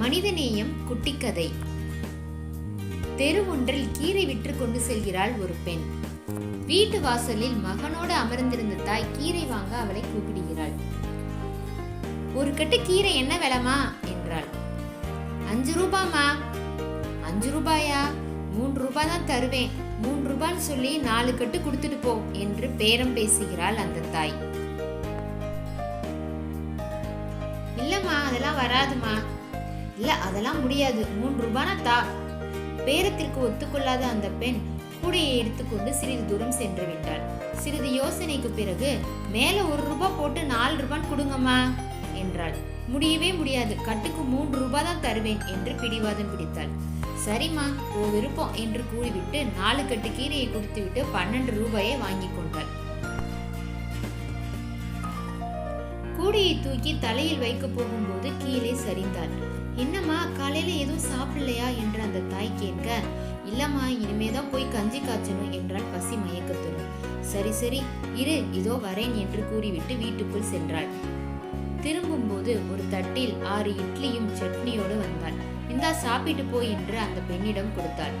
மனிதநேயம் குட்டிக்கதை. தெரு ஒன்றில் கீரை விற்று கொண்டு செல்கிறாள் ஒரு பெண். வீட்டு வாசலில் மகனோடு அமர்ந்திருந்த தாய் கீரை வாங்க அவளை கூப்பிடுகிறாள். ஒரு கட்டு கீரை என்ன விலைமா என்றாள். அஞ்சு ரூபாமா அஞ்சு ரூபாயா? மூன்று ரூபாய் தான் தருவேன். மூன்று ரூபான்னு சொல்லி நாலு கட்டு கொடுத்துட்டு போ என்று பேரம் பேசுகிறாள் அந்த தாய். இல்லம்மா அதெல்லாம் வராதுமா இல்ல அதெல்லாம் முடியாது. மூன்று ரூபானா தா பேரத்திற்கு ஒத்துக்கொள்ளாத அந்த பெண் கூடையை எடுத்துக்கொண்டு சிறிது தூரம் சென்று விட்டாள். சிறிது யோசனைக்கு பிறகு மேல ஒரு ரூபாய் போட்டு நாலு ரூபான்னு கொடுங்கம்மா என்றாள். முடியவே முடியாது. கட்டுக்கு மூன்று ரூபாய் தான் தருவேன் என்று பிடிவாதம் பிடித்தாள். சரிம்மா ஓ விருப்பம் என்று கூறிவிட்டு நாலு கட்டு கீரையை கொடுத்துவிட்டு பன்னெண்டு ரூபாயை வாங்கி கொண்டாள். கூடையை தூக்கி தலையில் வைக்க போகும்போது கீழே சரிந்தாள் என்னம்மா காலையில எதுவும் சாப்பிடலையா? என்று அந்த தாய் கேட்க இல்லம்மா இனிமேதான் போய் கஞ்சி காய்ச்சணும் என்றால் பசி மயக்கத்துடன் சரி சரி இரு இதோ வரேன் என்று கூறிவிட்டு வீட்டுக்குள் சென்றாள். திரும்பும்போது ஒரு தட்டில் ஆறு இட்லியும் சட்னியோடு வந்தாள். இந்தா சாப்பிட்டு போய் என்று அந்த பெண்ணிடம் கொடுத்தாள்.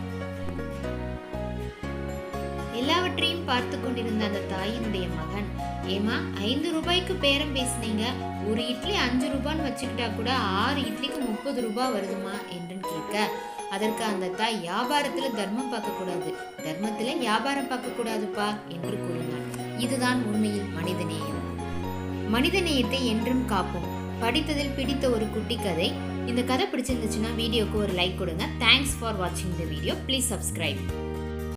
எல்லாவற்றையும் பார்த்து கொண்டிருந்த அந்த தாயினுடைய மகன். ஏமா ஐந்து ரூபாய்க்கு பேரம் பேசுனீங்க. ஒரு இட்லி அஞ்சு ரூபான்னு வச்சுக்கிட்டா கூட ஆறு இட்லிக்கு முப்பது ரூபாய் வருதுமா என்று கேட்க. அதற்கு அந்த தாய் வியாபாரத்துல தர்மம் பார்க்க கூடாது தர்மத்துல வியாபாரம் பார்க்க கூடாதுப்பா என்று கூறினாள். இதுதான் உண்மையில் மனிதநேயம். மனிதநேயத்தை என்றும் காப்போம். படித்ததில் பிடித்த ஒரு குட்டி கதை. இந்த கதை பிடிச்சிருந்துச்சுன்னா வீடியோக்கு ஒரு லைக் கொடுங்க. தேங்க்ஸ் ஃபார் வாட்சிங் த வீடியோ ப்ளீஸ் சப்ஸ்கிரைப்